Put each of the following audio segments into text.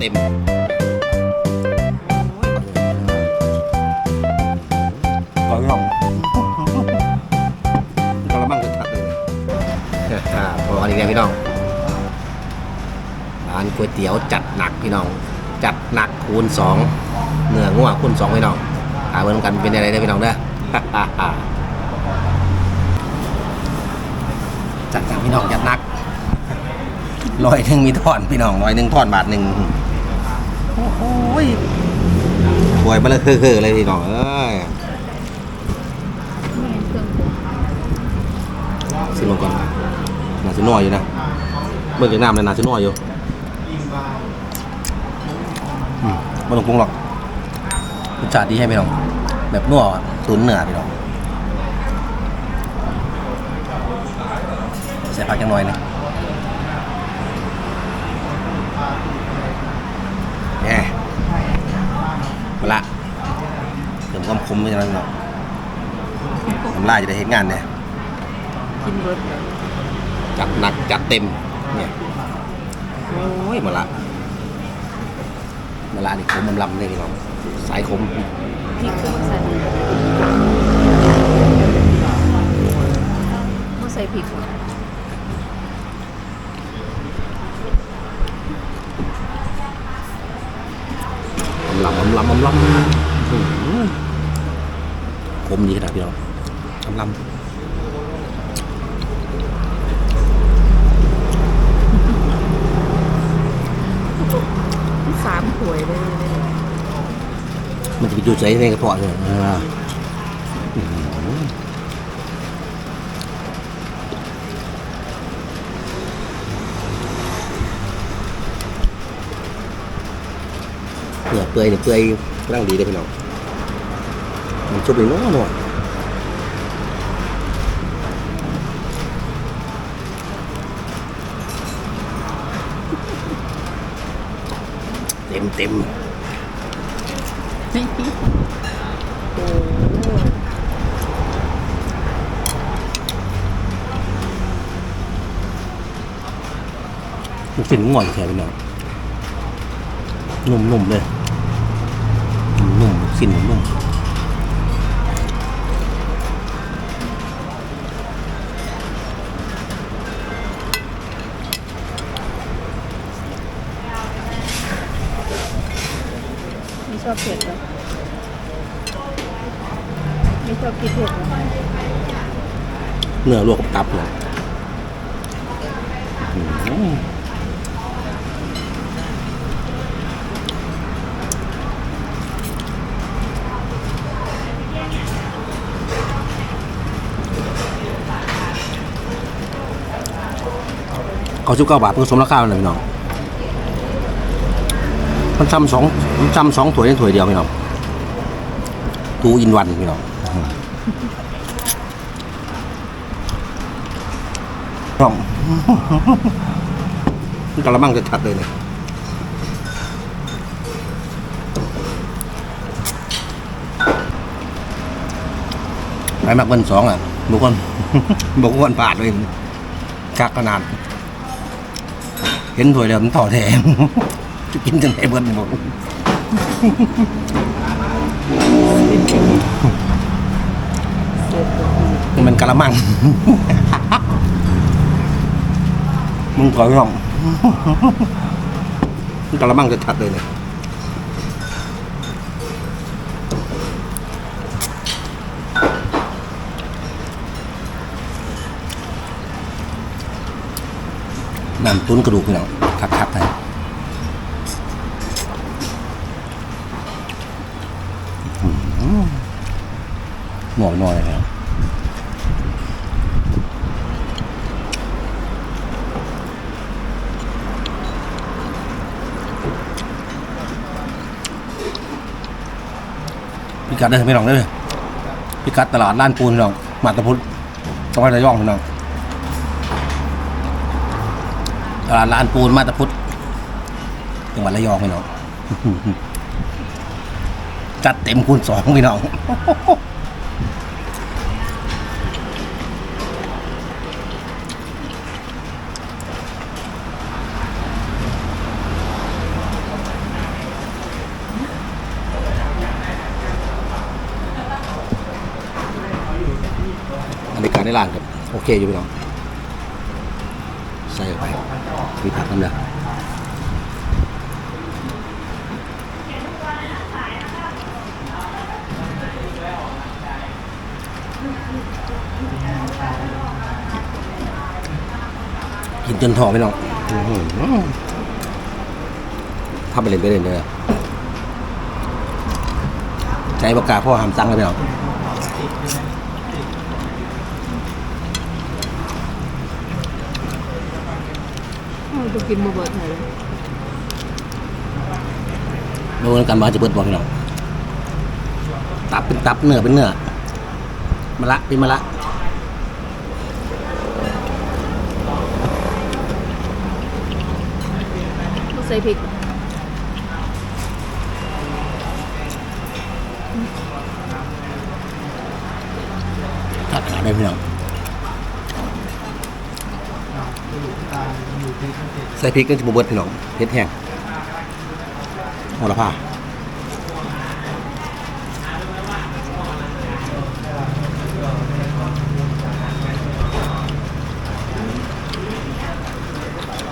เต็มก่อนพี่น้องกระมังจะชัดเลยอ่าพอดีแล้วพี่น้องร้านก๋วยเตี๋ยวจัดหนักพี่น้อง จัดหนักคูณสองเนื้องัวคูณสองพี่น้องหาเบิ่งกันเป็นอะไรได้อพี่น้องเด้อจัดหนักพี่น้องจัดหนักร้อยหนึ่งมีทอนพี่น้องร้อยหนึ่งทอนบาทหนึ่งโอ้โหยถวยมาเลยคือๆเลยพี่น้องเอ้ยสิลงก่อนน่าจะนัวอยู่นะเมื่อกี้น้ำเลยน่าจะนัวอยู่มไม่ต้องปรุงหรอกรสชาติดีให้พี่น้องแบบนัวตุ๋นเนื้อพี่น้องใส่ผักจังหน่อยนึงแหน่มาละ เติมความคมไม่ใช่ไหมพี่น้องน้ำลายจะได้เห็นงานเนี่ยกินเบิร์ดจัดหนักจัดเต็มเนี่ยโอ้ยมาละมาละนี่คมมันลำเลยพี่น้องสายคมพริกเครื่องใส่ไม่ใส่พริกหรอลำลำลำลำลำ อื้อหือคมดีขนาดพี่น้องลำลำสามถ้วยเลย มันจะไปจุดใจในกระเพาะเลยอ่าอื้อหือเปื่อยเปื่อยเนี่ยเปื่อยร่างดีเลยพี่น้อง มันชุบเลยน้อหน่อยเต็มเต็มนี่โอ้ลูกชิ้นง่อนแค่พี่น้องนุ่มๆเลย นุ่มๆลูกชิ้นนุ่มไอบเผ็ดหรอไม่ชอบกินเผ็ดเหรอเนื้อลวกกับตับเลยอื้อหือเขาชิบเก้าบาทเพิ่งสมราคาเลยพี่น้อง มันจำสองมันจำสองถ้วยในถ้วยเดียวพี่น้องทูอินวันพี่น้องน้องกระมังจะชัดเลยเนี่ยไปมักเบิ้ลสองอะบุคคลบุคคลผ่านเลยคักขนาด เห็นถ้วยเดียวมันต่อแถม จะกินจังไหนเบิ้ลบอกนี่มันกะละมัง มึงถอยหรองมันกะละมังจะชัดเลยเนี่ยน้ำตุ้นกระดูกพี่น้องคักๆไป หน่อยหน่อยครับพิกัดได้ไม่ลองได้เลยพิกัดตลาดล้านปูนน้องมาตะพุทธจังหวัดระยองพี่น้องตลาดล้านปูนมาตะพุทธจังหวัดระยองพี่น้องจัดเต็มคูณสองพี่น้อง ใน ร้านกับโอเคอยู่พี่น้องใส่เข้าไปมีผักน้ำเด้อกินจนท้องพี่น้องอื้อหือทำไปเล่นไปเล่นเลยใจประกล้าศพ่อหามสังเลยพี่น้อง เราจะกินมาเบิดไทยเลยดูกันว่าจะเปิดบอกพี่น้องตับเป็นตับเนื้อเป็นเนื้อมะละเป็นมะละต้องใส่พริกตัดขาได้พี่น้อง ใส่พริกก็จะบเบิดพี่น้องเผ็ดแห้งโหระพา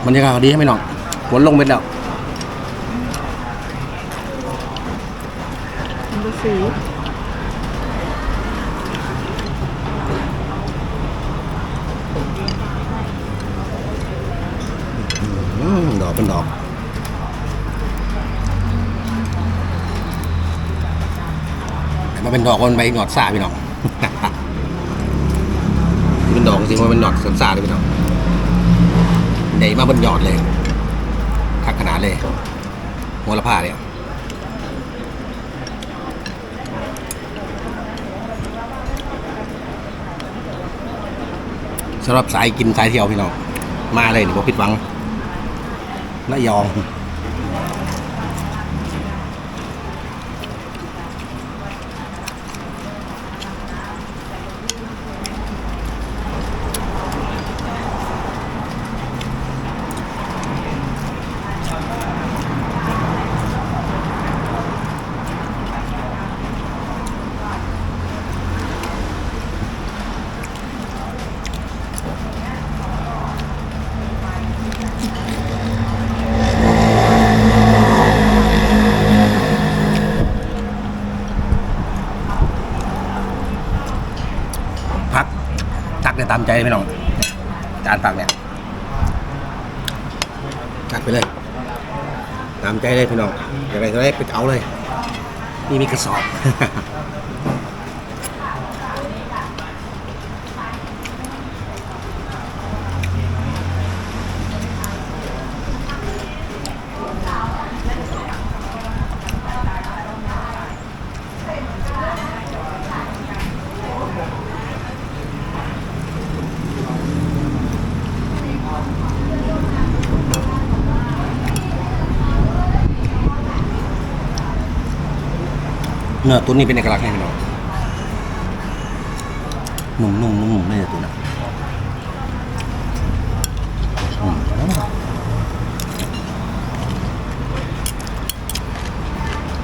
บรรยากาศดีให้ไหมน้องฝนลงไปแล้วมันก็สี อื มดอกเป็นดอกแต่มาเป็นดอกมันใบหนอดซ่าพี่น้องเป็นดอกจริงมันเป็นหนอดซ่าเลยพี่น้องใหญ่มาบนหยอดเลยคักขนาดเลยหัวละผ้าเนี่ยสำหรับสายกินสายเที่ยวพี่น้องมาเลยนี่บอกผิดหวัง ระยอง พัก ได้ตามใจพี่น้องจานตักเนี่ยจัดไปเลยตามใจเลยพี่น้องอยากไรก็ได้ไปเอาเลยนี่มีกระสอบ เนื้อตัวนี้เป็นเอกลักษณ์ให้พี่น้องนุ่มๆนุ่มนุ่มๆเลยตัวน่ะอืม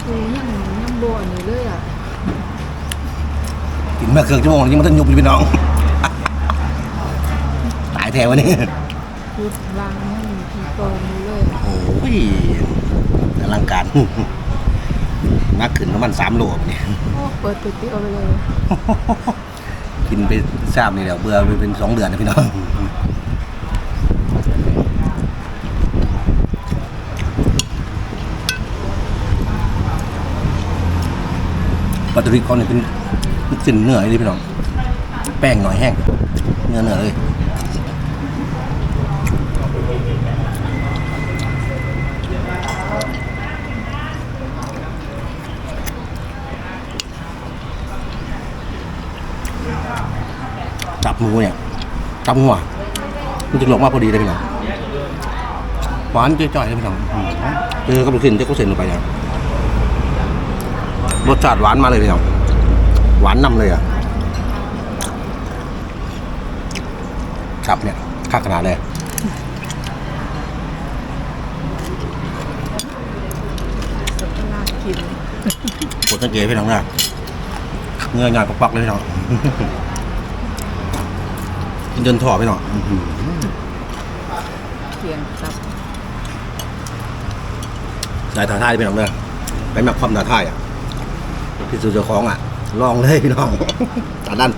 โอ้ยยังยังบอันนี้เลยอะกินเมื่อเครื่องชั่วโมงยังไม่ต้องยุบเลยพี่น้อง ตายแถววันนี้พูดวางยังมีกองอยู่เลยอะโอ้ยอลังการ นักขึ้นประมาณสามโลเนี่ยโอ้เปิดก๋วยเตี๋ยวไปเลยกินไปทราบนี่แหละเบื่อไปเป็นสองเดือนนะพี่น้องปัตตริคอนเนี่ยเป็นเส้นเนื้อเลยพี่น้อง แป้งหน่อยแห้ง เนื้อเนื้อเลย หมูเนี่ยจับหัวมันจะหลอกมาพอดีเลยพี่น้องหวานจ่อยๆเลยพี่น้องอืมเจอกับลูกชิ้นเจ้าก็เซ็นลงไปเนี่ยรสชาติหวานมาเลยพี่น้องหวานนำเลยอะครับเนี่ยค่าขนาดเลยปะรดกินกดสังเกตพี่น้องนะเงยหน่อยปักๆเลยพี่น้อง จนถอดไปหน่อยอื้อหือเสียงตับสายท้าทายพี่น้องเด้อไปหมักความท้าทายอะพี่สุเจ้าของอะลองเลยพี่น้องตาด้าน